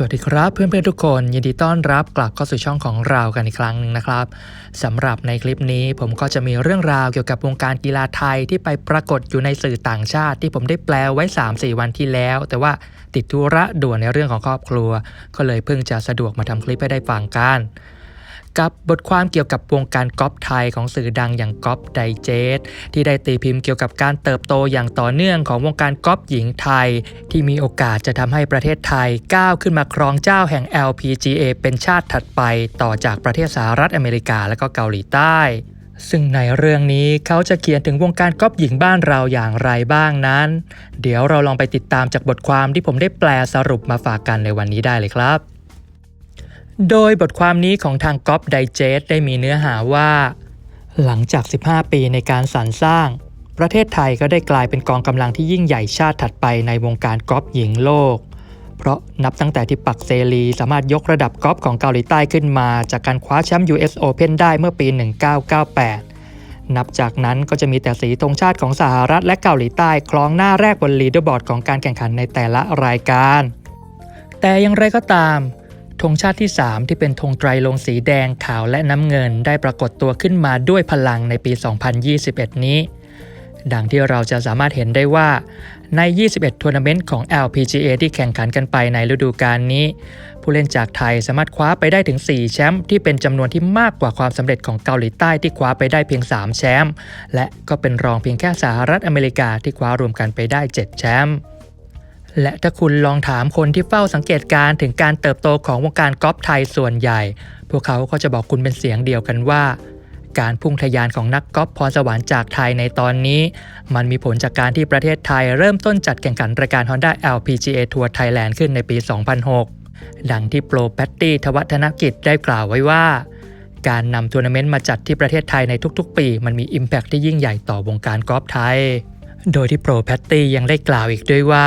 สวัสดีครับเพื่อนๆทุกคนยินดีต้อนรับกลับเข้าสู่ช่องของเรากันอีกครั้งหนึ่งนะครับสำหรับในคลิปนี้ผมก็จะมีเรื่องราวเกี่ยวกับวงการกีฬาไทยที่ไปปรากฏอยู่ในสื่อต่างชาติ ที่ผมได้แปลไว้ 3-4 วันที่แล้ว แต่ว่าติดธุระด่วนในเรื่องของครอบครัว ก็เลยเพิ่งจะสะดวกมาทำคลิปให้ได้ฟังกัน กับบทความเกี่ยวกับวงการกอล์ฟไทยของสื่อดังอย่างกอล์ฟไดเจสที่ได้ตีพิมพ์เกี่ยวกับการเติบโตอย่างต่อเนื่องของวงการกอล์ฟหญิงไทย ที่มีโอกาสจะทำให้ประเทศไทยก้าวขึ้นมาครองเจ้าแห่ง LPGA เป็นชาติถัดไปต่อจากประเทศสหรัฐอเมริกาและก็เกาหลีใต้ซึ่งในเรื่องนี้เขาจะเขียนถึงวงการกอล์ฟหญิงบ้านเราอย่างไรบ้างนั้น เดี๋ยวเราลองไปติดตามจากบทความที่ผมได้แปลสรุปมาฝากกันในวันนี้ได้เลยครับ โดยบทความนี้ของทางก๊อปไดเจสได้มีเนื้อหาว่า หลังจาก 15 ปีในการสรรสร้าง ประเทศไทยก็ได้กลายเป็นกองกำลังที่ยิ่งใหญ่ชาติถัดไปในวงการกอล์ฟหญิงโลก เพราะนับตั้งแต่ที่ปักเซรีสามารถยกระดับกอล์ฟของเกาหลีใต้ขึ้นมา จากการคว้าแชมป์ US Open ได้เมื่อปี 1998 นับจากนั้นก็จะมีแต่สีธงชาติของสหรัฐและเกาหลีใต้คล้องหน้าแรกบนลีดเดอร์บอร์ดของการแข่งขันในแต่ละรายการ แต่อย่างไรก็ตาม ธงชาติที่ 3 ที่เป็นธงไตรลงสีแดงขาวและน้ำเงินได้ปรากฏตัวขึ้นมาด้วยพลังในปี 2021 นี้ ดังที่เราจะสามารถเห็นได้ว่าใน 21 ทัวร์นาเมนต์ของ LPGA ที่แข่งขันกันไปในฤดูกาลนี้ ผู้เล่นจากไทยสามารถคว้าไปได้ถึง 4 แชมป์ที่เป็นจำนวนที่มากกว่าความสำเร็จของเกาหลีใต้ที่คว้าไปได้เพียง 3 แชมป์และก็เป็นรองเพียงแค่สหรัฐอเมริกาที่คว้ารวมกันไปได้ 7 แชมป์ และถ้าคุณลองถามคนที่เฝ้าสังเกตการถึงการเติบโตของวงการกอล์ฟไทยส่วนใหญ่ พวกเขาก็จะบอกคุณเป็นเสียงเดียวกันว่า การพุ่งทะยานของนักกอล์ฟพรสวรรค์จากไทยในตอนนี้ มันมีผลจากการที่ประเทศไทยเริ่มต้นจัดแข่งขันรายการ Honda LPGA Tour Thailand ขึ้นในปี 2006 ดังที่โปรแพตตี้ทวัฒนกิจได้กล่าวไว้ว่า การนำทัวร์นาเมนต์มาจัดที่ประเทศไทยในทุกๆ ปี มันมี Impact ที่ยิ่งใหญ่ต่อวงการกอล์ฟไทย โดยที่โปรแพตตี้ยังได้กล่าวอีกด้วยว่า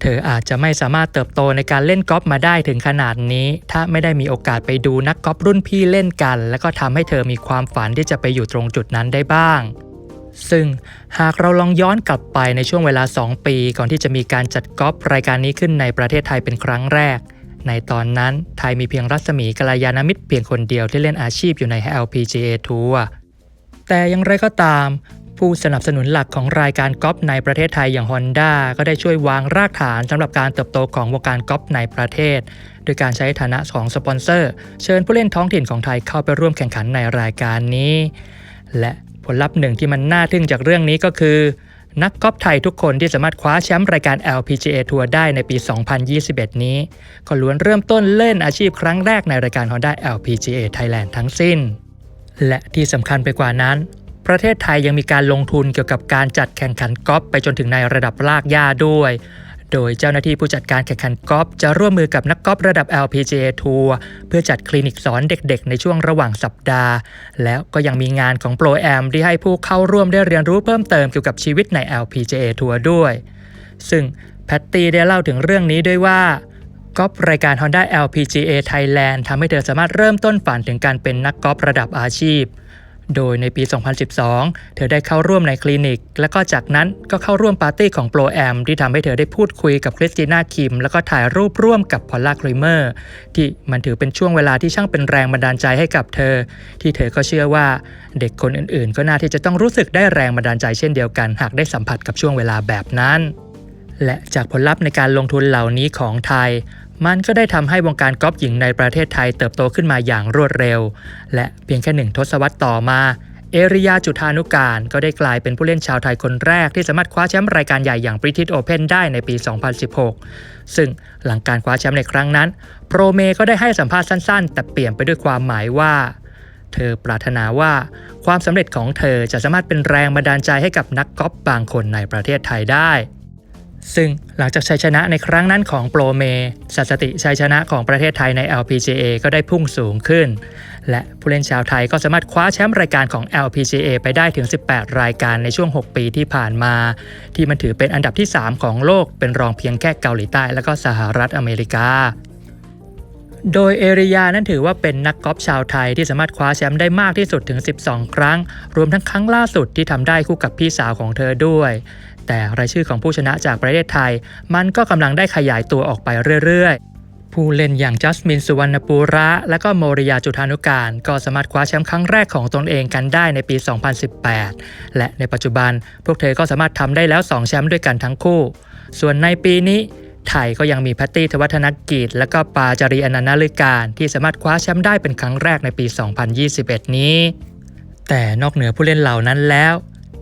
เธออาจจะไม่สามารถเติบโตในการเล่นกอล์ฟมาได้ถึงขนาดนี้ ถ้าไม่ได้มีโอกาสไปดูนักกอล์ฟรุ่นพี่เล่นกัน และก็ทำให้เธอมีความฝันที่จะไปอยู่ตรงจุดนั้นได้บ้าง ซึ่งหากเราลองย้อนกลับไปในช่วงเวลา 2 ปี ก่อนที่จะมีการจัดกอล์ฟรายการนี้ขึ้นในประเทศไทยเป็นครั้งแรก ในตอนนั้นไทยมีเพียงรัศมีกลยานามิตรเพียงคนเดียวที่เล่นอาชีพอยู่ใน LPGA Tour แต่อย่างไรก็ตาม ผู้สนับสนุนหลักของรายการกอล์ฟในประเทศไทยอย่าง Honda ก็ได้ช่วยวางรากฐานสำหรับการเติบโตของวงการกอล์ฟในประเทศ โดยการใช้ฐานะของสปอนเซอร์ เชิญผู้เล่นท้องถิ่นของไทยเข้าไปร่วมแข่งขันในรายการนี้ และผลลัพธ์หนึ่งที่มันน่าทึ่งจากเรื่องนี้ก็คือ นักกอล์ฟไทยทุกคนที่สามารถคว้าแชมป์รายการ LPGA ทัวร์ได้ในปี 2021 นี้ ก็ล้วนเริ่มต้นเล่นอาชีพครั้งแรกในรายการ Honda LPGA Thailand ทั้งสิ้น และที่สำคัญไปกว่านั้น ประเทศไทยยังมีการลงทุนเกี่ยวกับการจัดแข่งขันกอล์ฟไปจนถึงในระดับลากย่าด้วย โดยเจ้าหน้าที่ผู้จัดการแข่งขันกอล์ฟจะร่วมมือกับนักกอล์ฟระดับ LPGA ทัวร์เพื่อจัดคลินิกสอนเด็กๆ ในช่วงระหว่างสัปดาห์ แล้วก็ยังมีงานของโปรแอมที่ให้ผู้เข้าร่วมได้เรียนรู้เพิ่มเติมเกี่ยวกับชีวิตใน LPGA ทัวร์ด้วย ซึ่งแพตตี้ได้เล่าถึงเรื่องนี้ด้วยว่ากอล์ฟรายการ Honda LPGA Thailand ทำให้เธอสามารถเริ่มต้นฝันถึงการเป็นนักกอล์ฟระดับอาชีพ โดยในปี 2012 เธอได้เข้าร่วมในคลินิก และก็จากนั้นก็เข้าร่วมปาร์ตี้ของโปรแอมที่ทำให้เธอได้พูดคุยกับคริสติน่าคิม แล้วก็ถ่ายรูปร่วมกับพอลล่าคลิเมอร์ที่มันถือเป็นช่วงเวลาที่ช่างเป็นแรงบันดาลใจให้กับเธอ ที่เธอก็เชื่อว่าเด็กคนอื่นๆ ก็น่าที่จะต้องรู้สึกได้แรงบันดาลใจเช่นเดียวกัน หากได้สัมผัสกับช่วงเวลาแบบนั้นและจากผลลัพธ์ในการลงทุนเหล่านี้ของไทย มันก็ได้ทำให้วงการกอล์ฟหญิงในประเทศไทยเติบโตขึ้นมาอย่างรวดเร็ว และเพียงแค่หนึ่งทศวรรษต่อมา เอริยาจุธานุการก็ได้กลายเป็นผู้เล่นชาวไทยคนแรกที่สามารถคว้าแชมป์รายการใหญ่อย่าง British Open ได้ในปี 2016 ซึ่งหลังการคว้าแชมป์ในครั้งนั้น โปรเมก็ได้ให้สัมภาษณ์สั้นๆ แต่เปลี่ยนไปด้วยความหมายว่า เธอปรารถนาว่าความสำเร็จของเธอจะสามารถเป็นแรงบันดาลใจให้กับนักกอล์ฟบางคนในประเทศไทยได้ ซึ่งหลังจากชัยชนะในครั้งนั้นของโปรเมสถิติชัยชนะของประเทศไทยใน LPGA ก็ได้พุ่งสูงขึ้น และผู้เล่นชาวไทยก็สามารถคว้าแชมป์รายการของ LPGA ไปได้ถึง 18 รายการในช่วง 6 ปีที่ผ่านมา ที่มันถือเป็นอันดับที่ 3 ของโลกเป็นรองเพียงแค่เกาหลีใต้และก็สหรัฐอเมริกาโดยเอริยานั้นถือว่าเป็นนักกอล์ฟชาวไทยที่สามารถคว้าแชมป์ได้มากที่สุดถึง 12 ครั้ง รวมทั้งครั้งล่าสุดที่ทำได้คู่กับพี่สาวของเธอด้วย แต่รายชื่อของผู้ชนะจากประเทศไทย มันก็กำลังได้ขยายตัวออกไปเรื่อย ๆผู้เล่นอย่างจัสมินสุวรรณปูระ และก็โมริยาจุธานุการ ก็สามารถคว้าแชมป์ครั้งแรกของตนเองกันได้ในปี 2018 และในปัจจุบัน พวกเธอก็สามารถทำได้แล้ว 2 แชมป์ด้วยกันทั้งคู่ ส่วนในปีนี้ ไทยก็ยังมีแพตตี้ทวัฒนกิจ และก็ปาจารีอนันต์นาลิการ ที่สามารถคว้าแชมป์ได้เป็นครั้งแรกในปี 2021 นี้ แต่นอกเหนือผู้เล่นเหล่านั้นแล้ว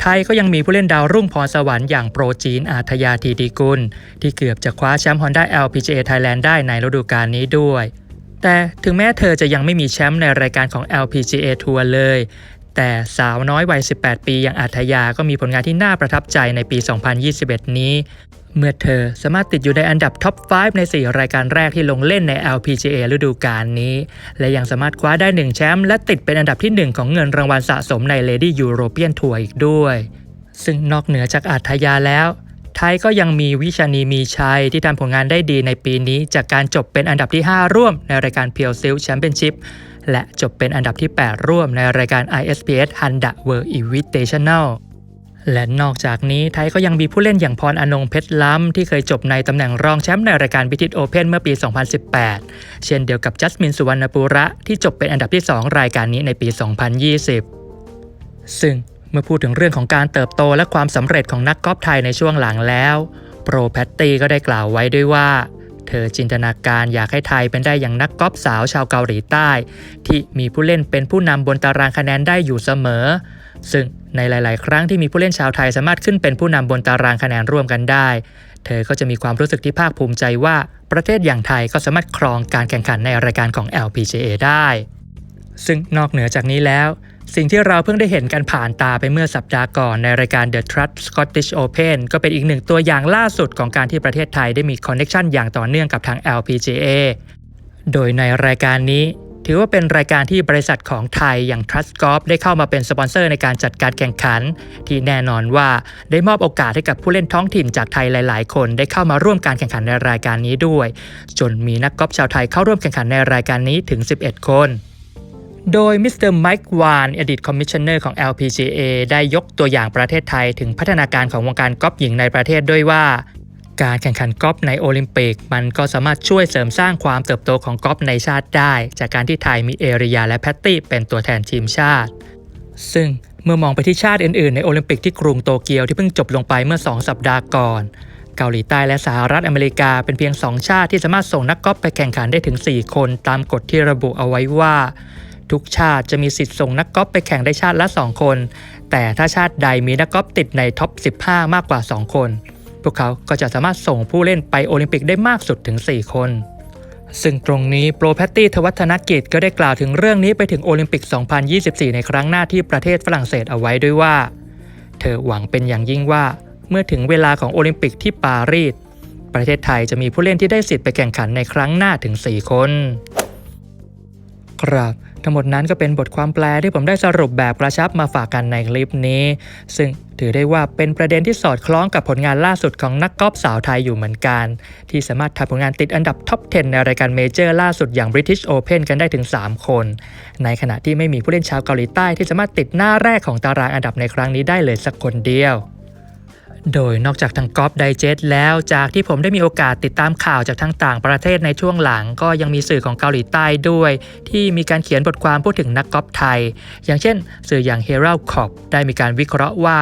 ทยก็ยังมีผู้เล่นดาวรุ่งพรสวรรค์อย่างโปรจีนอาทยาทีดีกุล ที่เกือบจะคว้าแชมป์ Honda LPGA Thailand ได้ในฤดูกาลนี้ด้วย แต่ถึงแม้เธอจะยังไม่มีแชมป์ในรายการของ LPGA ทัวร์เลย แต่สาวน้อยวัย 18 ปีอย่างอาทยาก็มีผลงานที่น่าประทับใจในปี 2021 นี้ เมื่อเธอสามารถติดอยู่ในอันดับท็อป 5 ใน 4 รายการแรกที่ลงเล่นใน LPGA ฤดูกาลนี้ และยังสามารถคว้าได้ 1 แชมป์และติดเป็นอันดับที่ 1 ของเงินรางวัลสะสมใน Lady European Tour อีกด้วย ซึ่งนอกเหนือจากอาทยาแล้ว ไทยก็ยังมีวิชานีมีชัยที่ทำผลงานได้ดีในปีนี้ จากการจบเป็นอันดับที่ 5 ร่วมในรายการเพียวซิลแชมเปี้ยนชิพและจบเป็นอันดับที่ 8 ร่วมในรายการ ISPS Honda World Invitational และนอกจากนี้ไทยก็ยังมีผู้เล่นอย่างพรอนงเพชรล้ำ ที่เคยจบในตำแหน่งรองแชมป์ในรายการบิทิตโอเพนเมื่อปี 2018 เช่นเดียวกับจัสมินสุวรรณปุระ ที่จบเป็นอันดับที่ 2 รายการนี้ในปี 2020 ซึ่งเมื่อพูดถึงเรื่องของการเติบโตและความสำเร็จของนักกอล์ฟไทยในช่วงหลังแล้ว โปรแพตตี้ก็ได้กล่าวไว้ด้วยว่า เธอจินตนาการอยากให้ไทยเป็นได้อย่างนักกอล์ฟสาวชาวเกาหลีใต้ ที่มีผู้เล่นเป็นผู้นำบนตารางคะแนนได้อยู่เสมอ ซึ่งในหลาย ๆ ครั้งที่มีผู้เล่นชาวไทยสามารถขึ้นเป็นผู้นำบนตารางคะแนนร่วมกันได้ เธอก็จะมีความรู้สึกที่ภาคภูมิใจว่าประเทศอย่างไทยก็สามารถครองการแข่งขันในรายการของ LPGA ได้ ซึ่งนอกเหนือจากนี้แล้ว สิ่งที่เราเพิ่งได้เห็นกันผ่านตาไปเมื่อสัปดาห์ก่อนในรายการ The Trust Scottish Open ก็เป็นอีกหนึ่งตัวอย่างล่าสุดของการที่ประเทศไทยได้มีคอนเนคชันอย่างต่อเนื่องกับทาง LPGA โดยในรายการนี้ ถือว่าเป็นรายการที่บริษัทของไทยอย่าง Trust Golf ได้เข้ามาเป็นสปอนเซอร์ในการจัดการแข่งขัน ที่แน่นอนว่าได้มอบโอกาสให้กับผู้เล่นท้องถิ่นจากไทยหลาย ๆ คนได้เข้ามาร่วมการแข่งขันในรายการนี้ด้วย จนมีนักกอล์ฟชาวไทยเข้าร่วมแข่งขันในรายการนี้ถึง 11 คนโดยมิสเตอร์ไมค์วานอดีตคอมมิชชันเนอร์ของ LPGA ได้ยกตัวอย่างประเทศไทยถึงพัฒนาการของวงการกอล์ฟหญิงในประเทศด้วยว่า การแข่งขันกอล์ฟในโอลิมปิก มันก็สามารถช่วยเสริมสร้างความเติบโตของกอล์ฟในชาติได้ จากการที่ไทยมีเอริยาและแพตตี้เป็นตัวแทนทีมชาติ ซึ่งเมื่อมองไปที่ชาติอื่นๆ ในโอลิมปิกที่กรุงโตเกียวที่เพิ่งจบลงไปเมื่อ 2 สัปดาห์ก่อน เกาหลีใต้และสหรัฐอเมริกาเป็นเพียง 2 ชาติที่สามารถส่งนักกอล์ฟไปแข่งขันได้ถึง 4 คนตามกฎที่ระบุเอาไว้ว่า ทุกชาติจะมีสิทธิ์ส่งนักกอล์ฟไปแข่งได้ชาติละ 2 คน แต่ถ้าชาติใดมีนักกอล์ฟติดในท็อป 15 มากกว่า 2 คน พวกเขาก็จะสามารถส่งผู้เล่นไปโอลิมปิกได้มากสุดถึง 4 คน ซึ่งตรงนี้โปรแพตตี้ทวัฒนกิจก็ได้กล่าวถึงเรื่องนี้ไปถึงโอลิมปิก 2024 ในครั้งหน้าที่ประเทศฝรั่งเศสเอาไว้ด้วยว่า เธอหวังเป็นอย่างยิ่งว่า เมื่อถึงเวลาของโอลิมปิกที่ปารีสประเทศไทยจะมีผู้เล่นที่ได้สิทธิ์ไปแข่งขันในครั้งหน้าถึง 4 คน ครับ ทั้งหมดนั้นก็เป็นบทความแปลที่ผมได้สรุปแบบกระชับมาฝากกันในคลิปนี้ ซึ่งถือได้ว่าเป็นประเด็นที่สอดคล้องกับผลงานล่าสุดของนักกอล์ฟสาวไทยอยู่เหมือนกัน ที่สามารถทำผลงานติดอันดับท็อป 10 ในรายการเมเจอร์ล่าสุดอย่าง British Open กันได้ถึง 3 คน ในขณะที่ไม่มีผู้เล่นชาวเกาหลีใต้ที่สามารถติดหน้าแรกของตารางอันดับในครั้งนี้ได้เลยสักคนเดียว โดยนอกจากทางกอล์ฟไดเจตแล้วจากที่ผมได้มีโอกาสติดตามข่าวจากทั้งต่างประเทศในช่วงหลัง ก็ยังมีสื่อของเกาหลีใต้ด้วย ที่มีการเขียนบทความพูดถึงนักกอล์ฟไทย อย่างเช่น สื่ออย่าง Herald Corp ได้มีการวิเคราะห์ว่า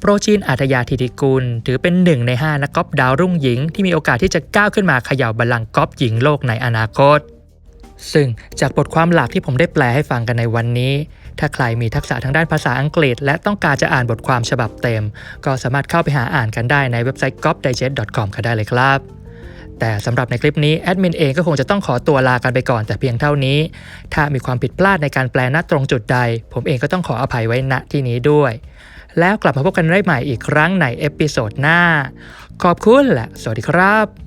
โปรจีนอาทยาธิติกุล ถือเป็นหนึ่งใน 5 นักกอล์ฟดาวรุ่งหญิง ที่มีโอกาสที่จะก้าวขึ้นมาเขย่าบัลลังก์กอล์ฟหญิงโลกในอนาคต ซึ่งจากบทความหลักที่ผมได้แปลให้ฟังกันในวันนี้ ถ้าใครมีทักษะทางด้านภาษาอังกฤษ และต้องการจะอ่านบทความฉบับเต็ม ก็สามารถเข้าไปหาอ่านกันได้ในเว็บไซต์ golfdigest.com ก็ได้เลยครับ แต่สำหรับในคลิปนี้แอดมินเองก็คงจะต้องขอตัวลากันไปก่อนแต่เพียงเท่านี้ ถ้ามีความผิดพลาดในการแปลณตรงจุดใด ผมเองก็ต้องขออภัยไว้ณที่นี้ด้วย แล้วกลับมาพบกันได้ใหม่อีกครั้งในเอพิโซดหน้า ขอบคุณและสวัสดีครับ